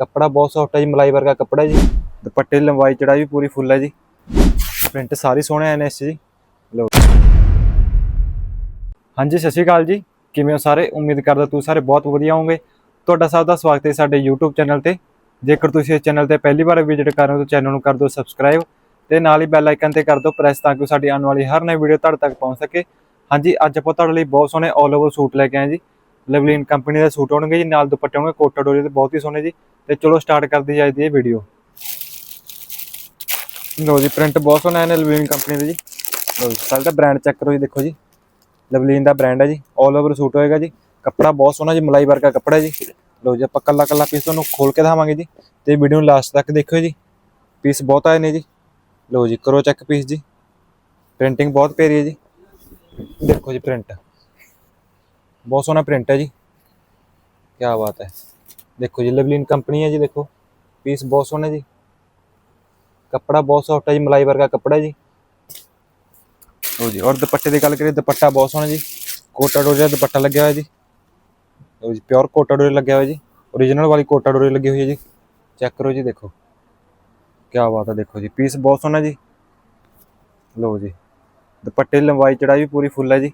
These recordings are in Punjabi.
ਕੱਪੜਾ ਬਹੁਤ ਸੌਫਟ ਹੈ ਜੀ, ਮਲਾਈ ਵਰਗਾ ਕੱਪੜਾ ਜੀ। ਦੁਪੱਟੇ ਦੀ ਲੰਬਾਈ ਚੜਾਈ ਵੀ ਪੂਰੀ ਫੁੱਲ ਹੈ ਜੀ। ਪ੍ਰਿੰਟ ਸਾਰੇ ਸੋਹਣੇ ਆਏ ਨੇ ਇਸ ਜੀ। ਲਓ। ਹਾਂਜੀ, ਸਤਿ ਸ਼੍ਰੀ ਅਕਾਲ ਜੀ। ਕਿਵੇਂ ਹੋ ਸਾਰੇ? ਉਮੀਦ ਕਰਦਾ ਤੁਸੀਂ ਸਾਰੇ ਬਹੁਤ ਵਧੀਆ ਹੋਵੋਗੇ। ਤੁਹਾਡਾ ਸਭ ਦਾ ਸਵਾਗਤ ਹੈ ਸਾਡੇ YouTube ਚੈਨਲ ਤੇ। ਜੇਕਰ ਤੁਸੀਂ ਇਸ ਚੈਨਲ ਤੇ ਪਹਿਲੀ ਵਾਰ ਵਿਜ਼ਿਟ ਕਰ ਰਹੇ ਹੋ ਤਾਂ ਚੈਨਲ ਨੂੰ ਕਰ ਦਿਓ ਸਬਸਕ੍ਰਾਈਬ ਤੇ ਨਾਲ ਹੀ ਬੈਲ ਆਈਕਨ ਤੇ ਕਰ ਦਿਓ ਪ੍ਰੈਸ ਤਾਂ ਕਿ ਸਾਡੀ ਆਉਣ ਵਾਲੀ ਹਰ ਨਵੀਂ ਵੀਡੀਓ ਤੁਹਾਡੇ ਤੱਕ ਪਹੁੰਚ ਸਕੇ। ਹਾਂਜੀ, ਅੱਜ ਆਪਾਂ ਤੁਹਾਡੇ ਲਈ ਬਹੁਤ ਸੋਹਣੇ ਆਲ ਓਵਰ ਸੂਟ ਲੈ ਕੇ ਆਏ ਜੀ। ਲਵਲੀਨ ਕੰਪਨੀ ਦੇ ਸੂਟ ਹੋਣਗੇ ਜੀ, ਨਾਲ ਦੁਪੱਟੇ ਹੋਣਗੇ, ਕੋਟਾ ਡੋਰੀ ਦੇ ਬਹੁਤ ਹੀ ਸੋਹਣੇ ਜੀ। ਤੇ ਚਲੋ ਸਟਾਰਟ ਕਰਦੀ ਜਾਈਦੀ ਇਹ ਵੀਡੀਓ ਲੋ ਜੀ ਪ੍ਰਿੰਟ ਬਹੁਤ ਸੋਹਣਾ ਹੈ ਲਵਲੀਨ ਕੰਪਨੀ ਦਾ ਜੀ। ਲੋ ਜੀ ਪਹਿਲਾਂ ਤਾਂ ਬ੍ਰਾਂਡ ਚੈੱਕ ਕਰੋ ਜੀ, ਦੇਖੋ ਜੀ। ਲਵਲੀਨ ਦਾ ਬ੍ਰਾਂਡ ਹੈ ਜੀ ਆਲ ਓਵਰ ਸੂਟ ਹੋਏਗਾ ਜੀ। ਕੱਪੜਾ ਬਹੁਤ ਸੋਹਣਾ ਜੀ, ਮਲਾਈ ਵਰਗਾ ਕੱਪੜਾ ਜੀ। ਲੋ ਜੀ, ਆਪਾਂ ਕੱਲਾ ਕੱਲਾ ਪੀਸ ਤੁਹਾਨੂੰ ਖੋਲ ਕੇ ਦਿਖਾਵਾਂਗੇ ਜੀ। ਤੇ ਵੀਡੀਓ ਨੂੰ ਲਾਸਟ ਤੱਕ ਦੇਖਿਓ ਜੀ। ਪੀਸ ਬਹੁਤ ਆਏ ਨੇ ਜੀ। ਲੋ ਜੀ, ਕਰੋ ਚੈੱਕ ਪੀਸ ਜੀ। ਪ੍ਰਿੰਟਿੰਗ ਬਹੁਤ ਪਿਆਰੀ ਹੈ ਜੀ। ਦੇਖੋ ਜੀ ਪ੍ਰਿੰਟ ਬਹੁਤ ਸੋਹਣਾ ਪ੍ਰਿੰਟ ਹੈ ਜੀ ਕੀ ਬਾਤ ਹੈ ਦੇਖੋ ਜੀ ਲਵਲੀਨ ਕੰਪਨੀ ਹੈ ਜੀ ਦੇਖੋ ਪੀਸ ਬਹੁਤ ਸੋਹਣਾ ਜੀ ਕੱਪੜਾ ਬਹੁਤ ਸੌਫਟ ਹੈ ਜੀ ਮਲਾਈ ਵਰਗਾ ਕੱਪੜਾ ਜੀ ਲੋ ਜੀ ਔਰ ਦੁਪੱਟੇ ਦੀ ਗੱਲ ਕਰੀਏ ਦੁਪੱਟਾ ਬਹੁਤ ਸੋਹਣਾ ਜੀ ਕੋਟਾ ਡੋਰੀ ਦਾ ਦੁਪੱਟਾ ਲੱਗਿਆ ਹੋਇਆ ਜੀ ਲੋ ਜੀ ਪਿਓਰ ਕੋਟਾ ਡੋਰੀ ਲੱਗਿਆ ਹੋਇਆ ਜੀ origignal ਵਾਲੀ ਕੋਟਾ ਡੋਰੀ ਲੱਗੀ ਹੋਈ ਹੈ ਜੀ ਚੈੱਕ ਕਰੋ ਜੀ ਦੇਖੋ ਕੀ ਬਾਤ ਹੈ ਦੇਖੋ ਜੀ ਪੀਸ ਬਹੁਤ ਸੋਹਣਾ ਜੀ ਲੋ ਜੀ ਦੁਪੱਟੇ ਦੀ ਲੰਬਾਈ ਚੜਾਈ ਵੀ ਪੂਰੀ ਫੁੱਲ ਹੈ ਜੀ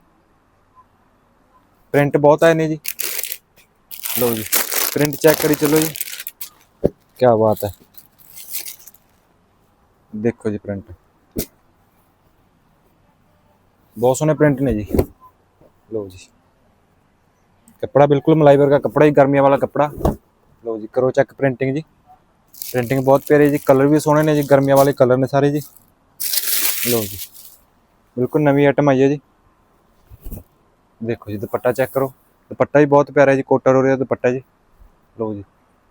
ਪ੍ਰਿੰਟ ਬਹੁਤ ਆਏ ਨੇ ਜੀ ਲੋ ਜੀ ਪ੍ਰਿੰਟ ਚੈੱਕ ਕਰੀ ਚਲੋ ਜੀ ਕੀ ਬਾਤ ਹੈ ਦੇਖੋ ਜੀ ਪ੍ਰਿੰਟ ਬਹੁਤ ਸੋਹਣੇ ਪ੍ਰਿੰਟ ਨੇ ਜੀ ਲੋ ਜੀ ਕੱਪੜਾ ਬਿਲਕੁਲ ਮਲਾਈ ਵਰਗਾ ਕੱਪੜਾ ਹੀ ਗਰਮੀਆਂ ਵਾਲਾ ਕੱਪੜਾ ਲੋ ਜੀ ਕਰੋ ਚੈੱਕ ਪ੍ਰਿੰਟਿੰਗ ਜੀ ਪ੍ਰਿੰਟਿੰਗ ਬਹੁਤ ਪਿਆਰੀ ਜੀ ਕਲਰ ਵੀ ਸੋਹਣੇ ਨੇ ਜੀ ਗਰਮੀਆਂ ਵਾਲੇ ਕਲਰ ਨੇ ਸਾਰੇ ਜੀ ਲੋ ਜੀ ਬਿਲਕੁਲ ਨਵੀਂ ਆਈਟਮ ਆਈ ਹੈ ਜੀ ਦੇਖੋ ਜੀ, ਦੁਪੱਟਾ ਚੈੱਕ ਕਰੋ। ਦੁਪੱਟਾ ਵੀ ਬਹੁਤ ਪਿਆਰਾ ਜੀ, ਕੋਟਾ ਰੋਰੇ ਰਿਹਾ ਦੁਪੱਟਾ ਜੀ। ਲਓ ਜੀ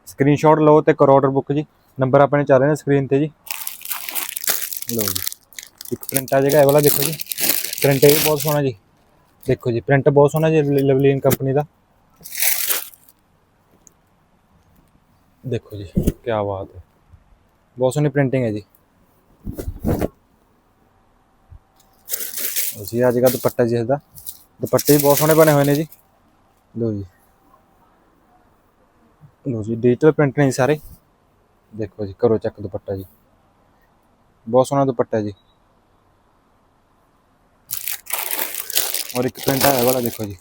ਸਕਰੀਨਸ਼ਾਟ ਲਓ ਤੇ ਕਰੋ ਆਰਡਰ ਬੁੱਕ ਜੀ। ਨੰਬਰ ਆਪਣੇ ਚੱਲ ਰਹੇ ਨੇ ਸਕਰੀਨ ਤੇ ਜੀ। ਲਓ ਜੀ, ਇੱਕ ਪ੍ਰਿੰਟ ਆ ਜਾਏਗਾ ਇਹ ਵਾਲਾ ਦੇਖੋ ਜੀ। ਪ੍ਰਿੰਟ ਇਹ ਵੀ ਬਹੁਤ ਸੋਹਣਾ ਜੀ। ਦੇਖੋ ਜੀ ਪ੍ਰਿੰਟ ਬਹੁਤ ਸੋਹਣਾ ਜੀ ਲਵਲੀਨ ਕੰਪਨੀ ਦਾ। ਦੇਖੋ ਜੀ ਕੀ ਬਾਤ ਹੈ। ਬਹੁਤ ਸੋਹਣੀ ਪ੍ਰਿੰਟਿੰਗ ਹੈ ਜੀ। ਜੀ ਅੱਜ ਦਾ ਦੁਪੱਟਾ ਜੀ ਇਹਦਾ ਦੁਪੱਟੇ ਵੀ ਬਹੁਤ ਸੋਹਣੇ ਬਣੇ ਹੋਏ ਨੇ ਜੀ। ਲਓ ਜੀ। ਲਓ ਜੀ ਡਿਜੀਟਲ ਪ੍ਰਿੰਟ ਨੇ ਸਾਰੇ। ਦੇਖੋ ਜੀ ਕਰੋ ਚੈੱਕ ਦੁਪੱਟਾ ਜੀ। ਬਹੁਤ ਸੋਹਣਾ ਦੁਪੱਟਾ ਜੀ। ਔਰ ਇੱਕ ਪ੍ਰਿੰਟ ਆਇਆ ਵਾਲਾ ਦੇਖੋ ਜੀ।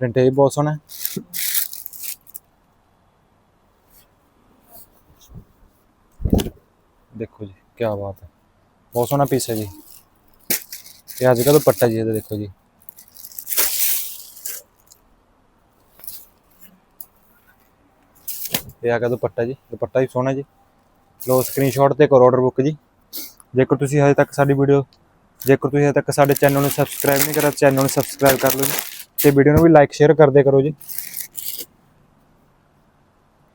ਪ੍ਰਿੰਟ ਇਹ ਬਹੁਤ ਸੋਹਣਾ। ਦੇਖੋ ਜੀ ਕੀ ਬਾਤ ਹੈ। ਬਹੁਤ ਸੋਹਣਾ ਪੀਸ ਹੈ ਜੀ। ਇਹ ਅੱਜ ਦਾ ਦੁਪੱਟਾ ਜੀ ਇਹਦਾ ਦੇਖੋ ਜੀ। ਇਹ ਆ ਗਿਆ ਦੁਪੱਟਾ ਜੀ, ਦੁਪੱਟਾ ਵੀ ਸੋਹਣਾ ਜੀ। ਲੋ ਸਕਰੀਨਸ਼ਾਟ ਤੇ ਕਰੋ ਆਰਡਰ ਬੁੱਕ ਜੀ। ਜੇਕਰ ਤੁਸੀਂ ਹਜੇ ਤੱਕ ਸਾਡੀ ਵੀਡੀਓ ਜੇਕਰ ਤੁਸੀਂ ਹਜੇ ਤੱਕ ਸਾਡੇ ਚੈਨਲ ਨੂੰ ਸਬਸਕ੍ਰਾਈਬ ਨਹੀਂ ਕਰਿਆ ਚੈਨਲ ਨੂੰ ਸਬਸਕ੍ਰਾਈਬ ਕਰ ਲਓ ਜੀ। ਤੇ ਵੀਡੀਓ ਨੂੰ ਵੀ ਲਾਈਕ ਸ਼ੇਅਰ ਕਰਦੇ ਕਰੋ ਜੀ।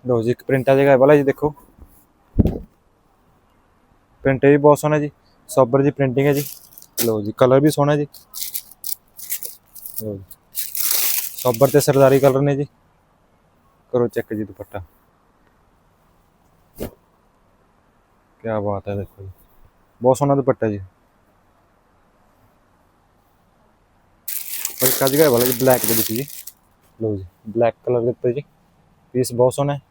ਲੋ ਜੀ, ਇੱਕ ਪ੍ਰਿੰਟ ਆ ਜਾਏਗਾ ਵਾਲਾ ਜੀ, ਦੇਖੋ। ਪ੍ਰਿੰਟ ਵੀ ਬਹੁਤ ਸੋਹਣਾ ਜੀ ਸੋਬਰ ਜੀ ਪ੍ਰਿੰਟਿੰਗ ਹੈ ਜੀ। ਲੋ ਜੀ ਕਲਰ ਵੀ ਸੋਹਣਾ ਜੀ। ਜੀ ਸੋਬਰ ਤੇ ਸਰਦਾਰੀ ਕਲਰ ਨੇ ਜੀ। ਕਰੋ ਚੈੱਕ ਜੀ ਦੁਪੱਟਾ। ਕੀ ਬਾਤ ਹੈ ਦੇਖੋ ਜੀ। ਬਹੁਤ ਸੋਹਣਾ ਦੁਪੱਟਾ ਜੀ। और ਕੱਜ ਗਿਆ ਵਾਲਾ ਜੀ ਬਲੈਕ ਦੇ ਵਿੱਚ ਜੀ। ਲਓ ਜੀ ਬਲੈਕ ਕਲਰ ਦੇ ਉੱਤੇ ਜੀ। ਪੀਸ ਬਹੁਤ ਸੋਹਣਾ ਹੈ।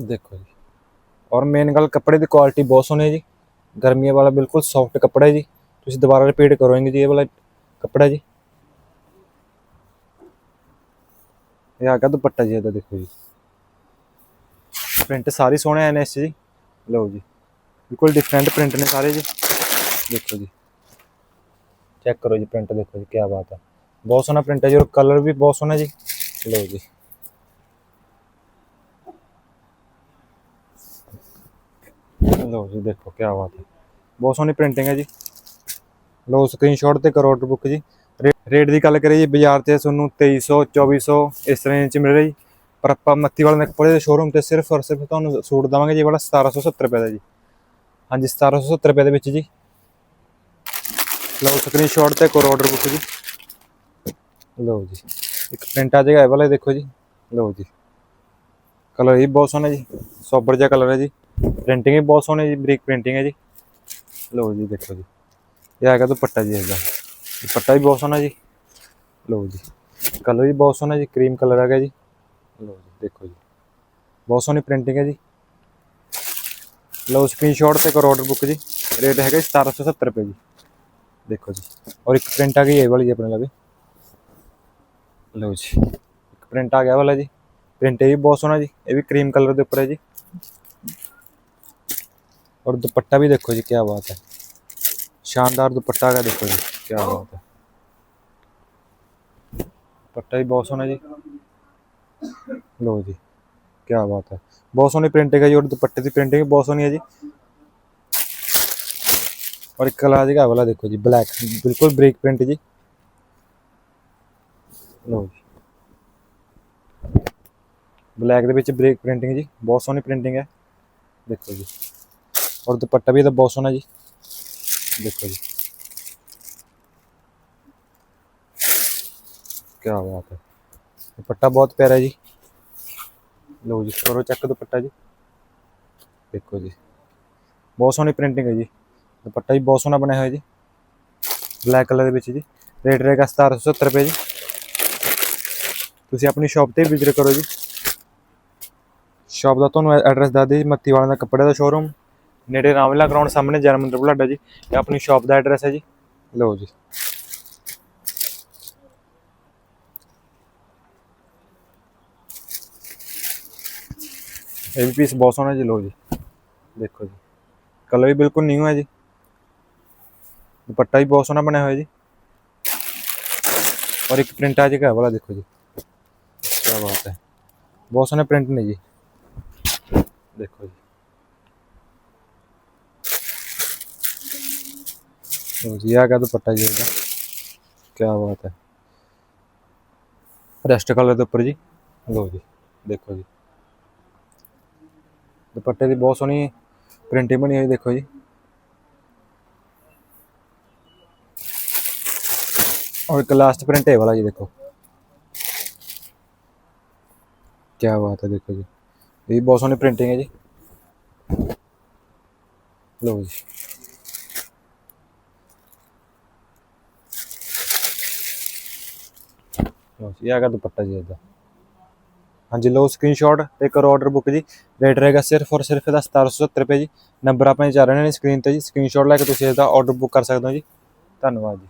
ਦੇਖੋ ਜੀ। ਔਰ ਮੇਨ ਗੱਲ ਕੱਪੜੇ ਦੀ ਕੁਆਲਿਟੀ ਬਹੁਤ ਸੋਹਣੀ ਹੈ ਜੀ। ਗਰਮੀਆਂ ਵਾਲਾ ਬਿਲਕੁਲ ਸੌਫਟ ਕੱਪੜਾ ਹੈ ਜੀ। ਤੁਸੀਂ ਦੁਬਾਰਾ ਰਿਪੀਟ ਕਰੋਗੇ ਜੀ, ਇਹ ਵਾਲਾ ਕੱਪੜਾ ਜੀ। ਇਹ ਆ ਗਿਆ ਦੁਪੱਟਾ ਜੀ ਇਹਦਾ ਦੇਖੋ ਜੀ। ਪ੍ਰਿੰਟ ਸਾਰੇ ਸੋਹਣੇ ਆਏ ਨੇ ਇਸ 'ਚ ਜੀ। ਲਓ ਜੀ, ਬਿਲਕੁਲ ਡਿਫਰੈਂਟ ਪ੍ਰਿੰਟ ਨੇ ਸਾਰੇ ਜੀ। ਦੇਖੋ ਜੀ। ਚੈੱਕ ਕਰੋ ਜੀ ਪ੍ਰਿੰਟ ਦੇਖੋ ਜੀ ਕੀ ਬਾਤ ਹੈ ਬਹੁਤ ਸੋਹਣਾ ਪ੍ਰਿੰਟ ਹੈ ਜੀ, ਔਰ ਕਲਰ ਵੀ ਬਹੁਤ ਸੋਹਣਾ ਜੀ। ਲਓ ਜੀ। ਲਓ ਜੀ, ਦੇਖੋ ਕੀ ਬਾਤ ਹੈ ਬਹੁਤ ਸੋਹਣੀ ਪ੍ਰਿੰਟਿੰਗ ਹੈ ਜੀ। ਲਓ ਸਕਰੀਨਸ਼ਾਟ ਤੇ ਕਰੋ ਆਰਡਰ ਬੁੱਕ ਜੀ। ਰੇ- ਰੇਟ ਦੀ ਗੱਲ ਕਰੀਏ ਜੀ ਬਾਜ਼ਾਰ ਤੇ ਤੁਹਾਨੂੰ 2300 2400 ਇਸ ਤਰ੍ਹਾਂ ਚ ਮਿਲ ਰਿਹਾ। ਜੀ ਪਰ ਆਪਾਂ ਮੱਤੀ ਵਾਲਾ ਦੇ ਦੇ ਸ਼ੋਰੂਮ ਤੇ ਸਿਰਫ ਔਰ ਸਿਰਫ ਤੁਹਾਨੂੰ ਸੂਟ ਦਵਾਂਗੇ ਜੀ, ਇਹ ਵਾਲਾ 1770 ਰੁਪਏ ਦਾ ਜੀ। ਹਾਂਜੀ 1770 ਰੁਪਏ ਦੇ ਵਿੱਚ ਜੀ। ਲਓ ਸਕਰੀਨਸ਼ਾਟ ਤੇ ਕਰੋ ਆਰਡਰ ਬੁੱਕ ਜੀ। ਲਓ ਜੀ, ਇੱਕ ਪ੍ਰਿੰਟ ਆ ਜਾਏਗਾ, ਇਹ ਵਾਲਾ ਦੇਖੋ ਜੀ। ਲਓ ਜੀ। ਕਲਰ ਇਹ ਬਹੁਤ ਸੋਹਣਾ ਜੀ, ਸੋਬਰ ਜਿਹਾ ਕਲਰ ਹੈ ਜੀ। ਪ੍ਰਿੰਟਿੰਗ ਵੀ ਬਹੁਤ ਸੋਹਣੀ ਜੀ, ਬਰੀਕ ਪ੍ਰਿੰਟਿੰਗ ਹੈ ਜੀ। ਲਓ ਜੀ, ਦੇਖੋ ਜੀ। ਇਹ ਆ ਗਿਆ ਦੁਪੱਟਾ ਜੀ ਇਹਦਾ। ਦੁਪੱਟਾ ਵੀ ਬਹੁਤ ਸੋਹਣਾ ਜੀ। ਲਓ ਜੀ। ਕਲਰ ਵੀ ਬਹੁਤ ਸੋਹਣਾ ਜੀ, ਕਰੀਮ ਕਲਰ ਹੈਗਾ ਜੀ। ਲਓ ਜੀ, ਦੇਖੋ ਜੀ। ਬਹੁਤ ਸੋਹਣੀ ਪ੍ਰਿੰਟਿੰਗ ਹੈ ਜੀ। ਲਓ ਸਕਰੀਨਸ਼ਾਟ ਤੇ ਕਰੋ ਆਰਡਰ ਬੁੱਕ ਜੀ। ਰੇਟ ਹੈਗਾ ਜੀ 1770 ਰੁਪਏ ਜੀ। ਦੇਖੋ ਜੀ। ਔਰ ਇੱਕ ਪ੍ਰਿੰਟ ਆ ਗਈ ਇਹ ਵਾਲੀ ਜੀ ਆਪਣੇ ਲਵੇ ਲਓ ਜੀ। ਇੱਕ ਪ੍ਰਿੰਟ ਆ ਗਿਆ ਵਾਲਾ ਜੀ। ਪ੍ਰਿੰਟ ਇਹ ਵੀ ਬਹੁਤ ਸੋਹਣਾ ਜੀ। ਇਹ ਵੀ ਕਰੀਮ ਕਲਰ ਦੇ ਉੱਪਰ ਹੈ ਜੀ। ਔਰ ਦੁਪੱਟਾ ਵੀ ਦੇਖੋ ਜੀ ਕੀ ਬਾਤ ਹੈ। ਸ਼ਾਨਦਾਰ ਦੁਪੱਟਾ ਹੈਗਾ, ਦੇਖੋ ਜੀ। ਕੀ ਬਾਤ ਹੈ। ਦੁਪੱਟਾ ਵੀ ਬਹੁਤ ਸੋਹਣਾ ਜੀ। ਲਓ ਜੀ ਕੀ ਬਾਤ ਹੈ। ਬਹੁਤ ਸੋਹਣੀ ਪ੍ਰਿੰਟਿੰਗ ਹੈ ਜੀ ਔਰ ਦੁਪੱਟੇ ਦੀ ਪ੍ਰਿੰਟਿੰਗ ਬਹੁਤ ਸੋਹਣੀ ਹੈ ਜੀ। ਔਰ ਇੱਕ ਕਲਾ ਹੈਗਾ ਵਾਲਾ ਦੇਖੋ ਜੀ ਬਲੈਕ ਬਿਲਕੁਲ ਬ੍ਰੇਕ ਪ੍ਰਿੰਟ ਜੀ। ਲਓ ਜੀ। ਬਲੈਕ ਦੇ ਵਿੱਚ ਬ੍ਰੇਕ ਪ੍ਰਿੰਟਿੰਗ ਜੀ, ਬਹੁਤ ਸੋਹਣੀ ਪ੍ਰਿੰਟਿੰਗ ਹੈ। ਦੇਖੋ ਜੀ। ਔਰ ਦੁਪੱਟਾ ਵੀ ਇਹਦਾ ਬਹੁਤ ਸੋਹਣਾ ਜੀ। ਦੇਖੋ ਜੀ। ਕੀ ਬਾਤ ਹੈ। ਦੁਪੱਟਾ ਬਹੁਤ ਪਿਆਰਾ ਜੀ। ਲਓ ਜੀ, ਕਰੋ ਚੈੱਕ ਦੁਪੱਟਾ ਜੀ। ਦੇਖੋ ਜੀ। ਬਹੁਤ ਸੋਹਣੀ ਪ੍ਰਿੰਟਿੰਗ ਹੈ ਜੀ। ਦੁਪੱਟਾ ਵੀ ਬਹੁਤ ਸੋਹਣਾ ਬਣਿਆ ਹੋਇਆ ਜੀ। ਬਲੈਕ ਕਲਰ ਦੇ ਵਿੱਚ ਜੀ। ਰੇਟ ਰਹੇਗਾ 1770 ਰੁਪਏ ਜੀ। ਤੁਸੀਂ ਆਪਣੀ ਸ਼ਾਪ ਤੇ ਵਿਜ਼ਿਟ ਕਰੋ ਜੀ। ਸ਼ਾਪ ਦਾ ਤੁਹਾਨੂੰ ਐਡਰੈਸ ਦੱਸ ਦਿਓ ਜੀ। ਮੱਤੀ ਵਾਲਿਆਂ ਦਾ ਕੱਪੜੇ ਦਾ ਸ਼ੋਰੂਮ ਨੇੜੇ ਰਾਮਲਾ ਗਰਾਊਂਡ ਸਾਹਮਣੇ ਜਰਮੰਦਰ ਬੁਲਾਡਾ ਜੀ। ਇਹ ਆਪਣੀ ਸ਼ਾਪ ਦਾ ਐਡਰੈਸ ਹੈ ਜੀ। ਲਓ ਜੀ। ਇਹ ਵੀ ਪੀਸ ਬਹੁਤ ਸੋਹਣਾ ਜੀ, ਲਓ ਜੀ। ਦੇਖੋ ਜੀ। ਕਲਰ ਵੀ ਬਿਲਕੁਲ ਨਿਊ ਹੈ ਜੀ। ਦੁਪੱਟਾ ਵੀ ਬਹੁਤ ਸੋਹਣਾ ਬਣਿਆ ਹੋਇਆ ਜੀ। ਔਰ ਇੱਕ ਪ੍ਰਿੰਟ ਆ ਜਾਏਗਾ ਇਹ ਵਾਲਾ ਦੇਖੋ ਜੀ। ਕੀ ਬਾਤ ਹੈ। ਬਹੁਤ ਸੋਹਣੇ ਪ੍ਰਿੰਟ ਨੇ ਜੀ। ਦੇਖੋ ਜੀ। ਲਓ ਜੀ ਆ ਗਿਆ ਦੁਪੱਟਾ ਜੀ ਇਹਦਾ। ਕੀ ਬਾਤ ਹੈ। ਰੈਸਟ ਕਲਰ ਦੇ ਉੱਪਰ ਜੀ। ਲਓ ਜੀ। ਦੇਖੋ ਜੀ। ਦੁਪੱਟੇ ਦੀ ਬਹੁਤ ਸੋਹਣੀ ਪ੍ਰਿੰਟਿੰਗ ਬਣੀ ਹੋਈ ਦੇਖੋ ਜੀ। ਔਰ ਇੱਕ ਲਾਸਟ ਪ੍ਰਿੰਟ ਹੈ ਵਾਲਾ ਜੀ ਦੇਖੋ। ਕੀ ਬਾਤ ਹੈ ਦੇਖੋ ਜੀ। ਇਹ ਬਹੁਤ ਸੋਹਣੀ ਪ੍ਰਿੰਟਿੰਗ ਹੈ ਜੀ। ਲਓ ਜੀ। ਲਓ ਜੀ, ਇਹ ਆ ਗਿਆ ਦੁਪੱਟਾ ਜੀ ਇਹਦਾ। ਹਾਂਜੀ, ਲਓ ਸਕਰੀਨਸ਼ਾਟ ਤੇ ਕਰੋ ਆਰਡਰ ਬੁੱਕ ਜੀ। ਰੇਟ ਰਹੇਗਾ ਸਿਰਫ ਔਰ ਸਿਰਫ ਇਹਦਾ 1770 ਰੁਪਏ ਜੀ। ਨੰਬਰ ਆਪਣੇ ਚੱਲ ਰਹੇ ਨੇ ਸਕਰੀਨ ਤੇ ਜੀ। ਸਕਰੀਨਸ਼ਾਟ ਲੈ ਕੇ ਤੁਸੀਂ ਇਹਦਾ ਆਰਡਰ ਬੁੱਕ ਕਰ ਸਕਦੇ ਹੋ ਜੀ। ਧੰਨਵਾਦ ਜੀ।